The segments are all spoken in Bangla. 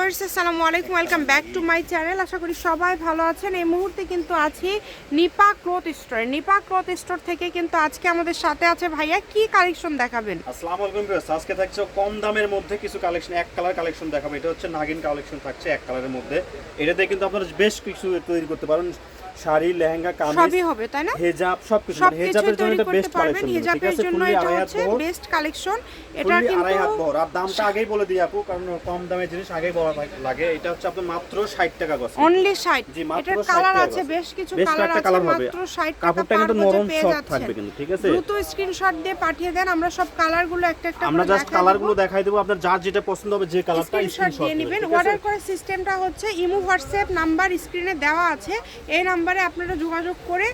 ভিউয়ার্স, আসসালামু আলাইকুম welcome back to my channel আশা করি সবাই ভালো আছেন। এই মুহূর্তে কিন্তু আছি Nipa cloth store. Nipa cloth store থেকে কিন্তু আজকে আমাদের সাথে আছে ভাইয়া। কি কালেকশন দেখাবেন? আসসালামু আলাইকুম ভিউয়ার্স, আজকে থাকছে কম দামের মধ্যে কিছু কালেকশন এক কালার কালেকশন দেখাবো। এটা হচ্ছে নাগিন কালেকশন থাকছে এক কালারের মধ্যে। এটাতে কিন্তু আপনারা বেশ কিছু তৈরি করতে পারেন। শাড়ি লেহেঙ্গা কামিজ সবই হবে তাই না? হেজাব মানে হেজাবের জন্য এটা বেস্ট কালেকশন হিজাবের জন্য এটা হচ্ছে বেস্ট কালেকশন এটা কিন্তু আড়াই হাত বহর আর দামটা আগেই বলে দিই আপু কারণ কম দামের জিনিস আগেই বলা লাগে। এটা হচ্ছে আপনার মাত্র 60 টাকা অনলি 60 জি, মাত্র এটার কালার আছে। বেশ কিছু কালার আছে মাত্র 60 টাকা কাপড়টা কিন্তু নরম সফট থাকবে কিন্তু ঠিক আছে? দ্রুত স্ক্রিনশট দিয়ে পাঠিয়ে দেন আমরা সব কালারগুলো একটা একটা আমরা জাস্ট দেখাই কালারগুলো দেখাই দেবো আপনার যার যেটা পছন্দ হবে যে কালারটা স্ক্রিনশট দিয়ে নেবেন। অর্ডার করার সিস্টেমটা হচ্ছে ইমো হোয়াটসঅ্যাপ নাম্বার স্ক্রিনে দেওয়া আছে। এই নাম্বারে আপনারা যোগাযোগ করে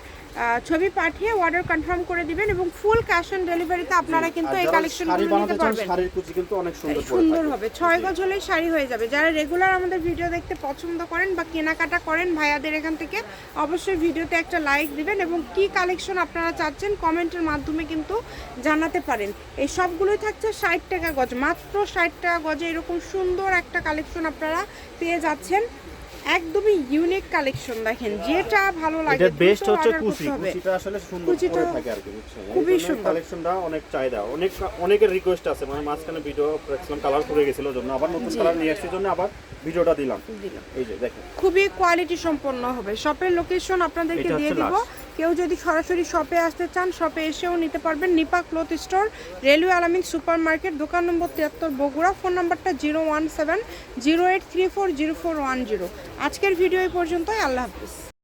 ছবি পাঠিয়ে অর্ডার কনফার্ম করে দিবেন এবং ফুল ক্যাশ অন ডেলিভারিতে আপনারা কিন্তু এই কালেকশনগুলো নিতে পারবেন। শাড়ির কুচি কিন্তু অনেক সুন্দর সুন্দর হবে ছয় গজ হলেই শাড়ি হয়ে যাবে। যারা রেগুলার আমাদের ভিডিও দেখতে পছন্দ করেন বা কেনাকাটা করেন ভাইয়াদের এখান থেকে অবশ্যই ভিডিওতে একটা লাইক দিবেন এবং কি কালেকশন আপনারা চাচ্ছেন কমেন্টের মাধ্যমে কিন্তু জানাতে পারেন। এই সবগুলোই থাকছে ষাট টাকা গজ। মাত্র ষাট টাকা গজে এরকম সুন্দর একটা কালেকশন আপনারা পেয়ে যাচ্ছেন। একদমই ইউনিক কালেকশন দেখেন যেটা ভালো লাগে এটা বেস্ট হচ্ছে কুচি কুচিটা আসলে সুন্দর করে থাকে আর কি বুঝছেন? খুবই সুন্দর। কালেকশনটা অনেক চাহিদা। অনেক অনেকের রিকোয়েস্ট আছে মানে মাঝখানে ভিডিও করেছিলাম কালার করে গেছিল জন্য আবার নতুন কালার নিয়ে আসছে জন্য আবার ভিডিওটা দিলাম। দিলাম। এই যে দেখেন। খুবই কোয়ালিটি সম্পন্ন হবে। শপের লোকেশন আপনাদেরকে দিয়ে দিব। কেউ যদি সরাসরি শপে আসতে চান শপে এসেও নিতে পারবেন Nipa cloth store railway Alamin super market দোকান নম্বর তিয়াত্তর বগুড়া ফোন নম্বরটা zero one seven zero eight three four zero four one zero আজকের ভিডিও এই পর্যন্তই, আল্লাহ হাফিজ।